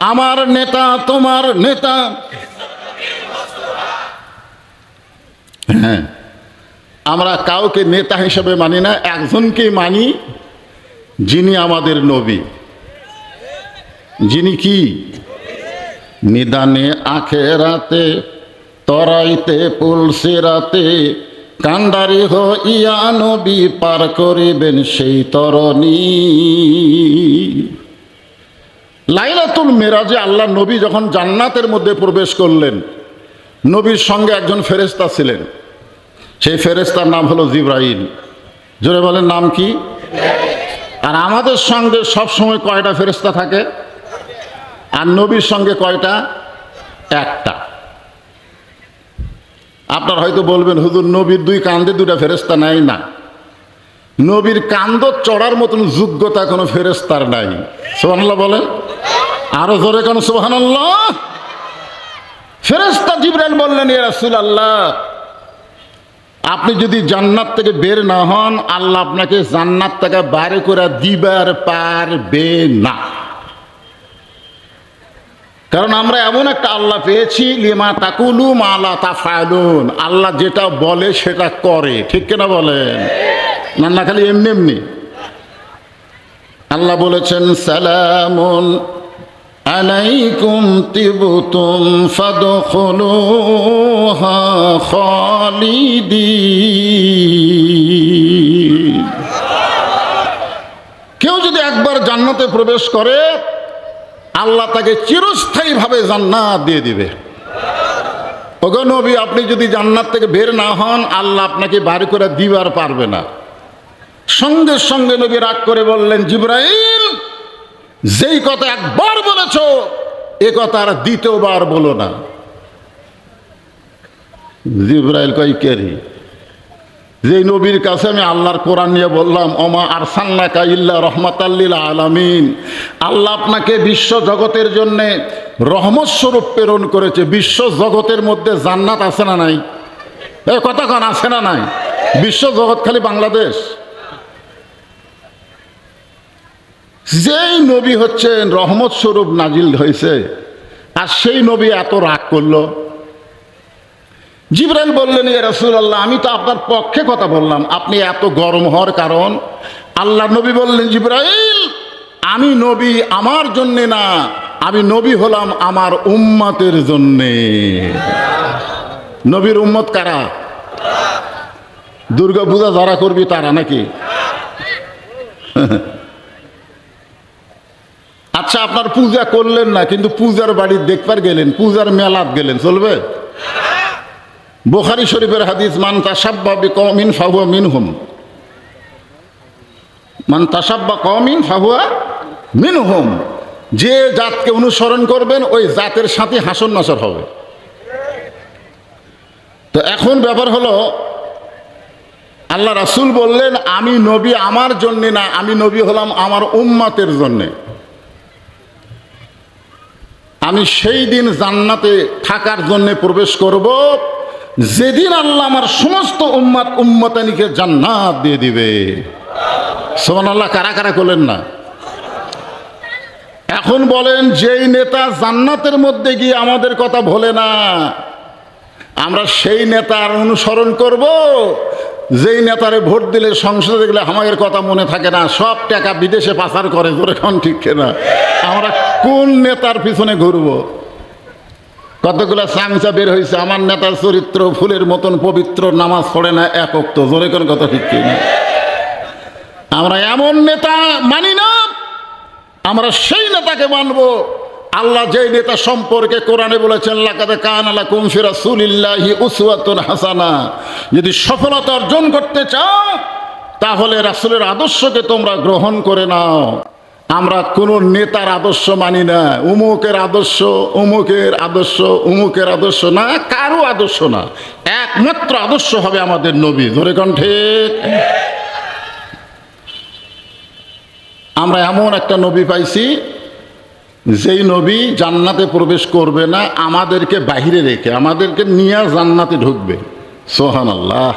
আমার নেতা, তোমার নেতা। হ্যাঁ আমরা কাউকে নেতা হিসেবে মানি না, একজনকেই মানি যিনি আমাদের নবী। যিনি কি? নিদানে আখেরাতে, তরাইতে পুলসে রাতে কান্ডারি হ ইয়া নবী পার করিবেন সেই তরণী। লাইলাতুল মেরাজে আল্লাহ নবী যখন জান্নাতের মধ্যে প্রবেশ করলেন, নবীর সঙ্গে একজন ফেরেস্তা ছিলেন। সেই ফেরেস্তার নাম হলো জিব্রাইল। জোরে বলেন, নাম কি? আর আমাদের সঙ্গে সব সময় কয়টা ফেরেস্তা থাকে? আর নবীর সঙ্গে কয়টা? একটা। আপনার হয়তো বলবেন, হুজুর, নবীর দুই কান্দে দুটা ফেরেস্তা নাই না। নবীর কান্দ চড়ার মতন যোগ্যতা কোনো ফেরেস্তার নাই। সোহানাল্লাহ বলেন। আরও জোরে কেন সোহানাল্লাহ ফেরেস্তা জিব্রাইল বললেন, ইয়া রাসূলুল্লাহ, আপনি যদি জান্নাত থেকে বের না হন, আল্লাহ আপনাকে জান্নাত থেকে বাইরে করে দিবার পারবে না। কারণ আমরা এমন একটা আল্লাহ পেয়েছি, লিমা তাকুলু মালা তাফায়লুন আল্লাহ যেটা বলে সেটা করে, ঠিক কিনা বলেন? না না, খালি এমনি এমনি। আল্লাহ বলেছেন, সালামুন আলাইকুম তিবতুম ফাদখুলুহা খালিদিন। কেউ যদি একবার জান্নাতে প্রবেশ করে, আল্লাহ তাকে চিরস্থায়ীভাবে জান্নাত দিয়ে দিবে। ওগো নবী, আপনি যদি জান্নাত থেকে বের না হন, আল্লাহ আপনাকে বাড়ি করে দিবার পারবে না। সঙ্গে সঙ্গে নবী রাগ করে বললেন, জিব্রাইল যেই কথা একবার বলেছ, এ কথা আর দ্বিতীয়বার বলো না। জিব্রাইল কই কেরি যে নবীর কাছে আমি আল্লাহর কোরআন নিয়ে বললাম অমা আরসাল্লাকা ইল্লা রহমাতাল্লিল আলামিন। আল্লাহ আপনাকে বিশ্ব জগতের জন্যে রহমত স্বরূপ প্রেরণ করেছে। বিশ্ব জগতের মধ্যে জান্নাত আছে না নাই? এ কতক্ষণ আছে না নাই? বিশ্ব জগৎ খালি বাংলাদেশ? যেই নবী হচ্ছেন রহমত স্বরূপ নাজিল হয়েছে, আর সেই নবী এত রাগ করল। জিব্রাইল বললেন, ইয়া রাসূলুল্লাহ, আমি তো আপনার পক্ষে কথা বললাম। আপনি এত গরম হওয়ার কারণ? আল্লাহ নবী বললেন, জিব্রাইল, আমি নবী আমার জন্যে না, আমি নবী হলাম আমার উম্মতের জন্যে। নবীর উম্মত কারা? দুর্গা পূজা যারা করবি তারা নাকি? আচ্ছা আপনার পূজা করলেন না, কিন্তু পূজার বাড়ি দেখবার গেলেন, পূজার মেলাত গেলেন, চলবে? বোখারি শরীফের হাদিস, মান তাসাব্বা কমিন ফাহুয়া মিনহুম। মান তাসাব্বা কমিন ফাহুয়া মিনহুম। যে জাতকে অনুসরণ করবেন, ওই জাতের সাথে হাসন নাসর হবে। তো এখন ব্যাপার হলো, আল্লাহ রাসুল বললেন, আমি নবী আমার জন্যে না, আমি নবী হলাম আমার উম্মাতের জন্যে। আমি সেই দিন জান্নাতে থাকার জন্যে প্রবেশ করব। যেদিন আল্লাহ আমার সমস্ত উম্মাত উম্মতানিকে জান্নাত দিয়ে দিবে। সোমান আল্লাহ কারা কারা করলেন না? এখন বলেন, যেই নেতা জান্নাতের মধ্যে গিয়ে আমাদের কথা ভোলে না, আমরা সেই নেতার অনুসরণ করব। যেই নেতারে ভোট দিলে, সংসদে গেলে আমাদের কথা মনে থাকে না, সব টাকা বিদেশে পাচার করে ধরে এখন ঠিক না আমরা কোন নেতার পিছনে ঘুরবো? কতগুলো চামচা বের হয়েছে আমার নেতার চরিত্র, ফুলের মতন পবিত্র, নামাজ পড়ে না একক তো জোরে কোন কথা ঠিক না? আমরা এমন নেতা মানি না, আমরা সেই নেতাকে মানব। আল্লাহ যেই নেতা সম্পর্কে কোরআনে বলেছেন লাকাতে কান আলা কুমফি রাসূলিল্লাহি উসওয়াতুন হাসানা। যদি সফলতা অর্জন করতে চাও, তাহলে রাসূলের আদর্শকে তোমরা গ্রহণ করে নাও। আমরা কোনো নেতার আদর্শ মানি না। উমুকের আদর্শ উমুকের আদর্শ উমুকের আদর্শ না, কারও আদর্শ না। একমাত্র আদর্শ হবে আমাদের নবী। ধরে কণ্ঠে আমরা এমন একটা নবী পাইছি, যেই নবী জান্নাতে প্রবেশ করবে না, আমাদেরকে বাহিরে রেখে, আমাদেরকে নিয়ে জান্নাতে ঢুকবে। সোহান আল্লাহ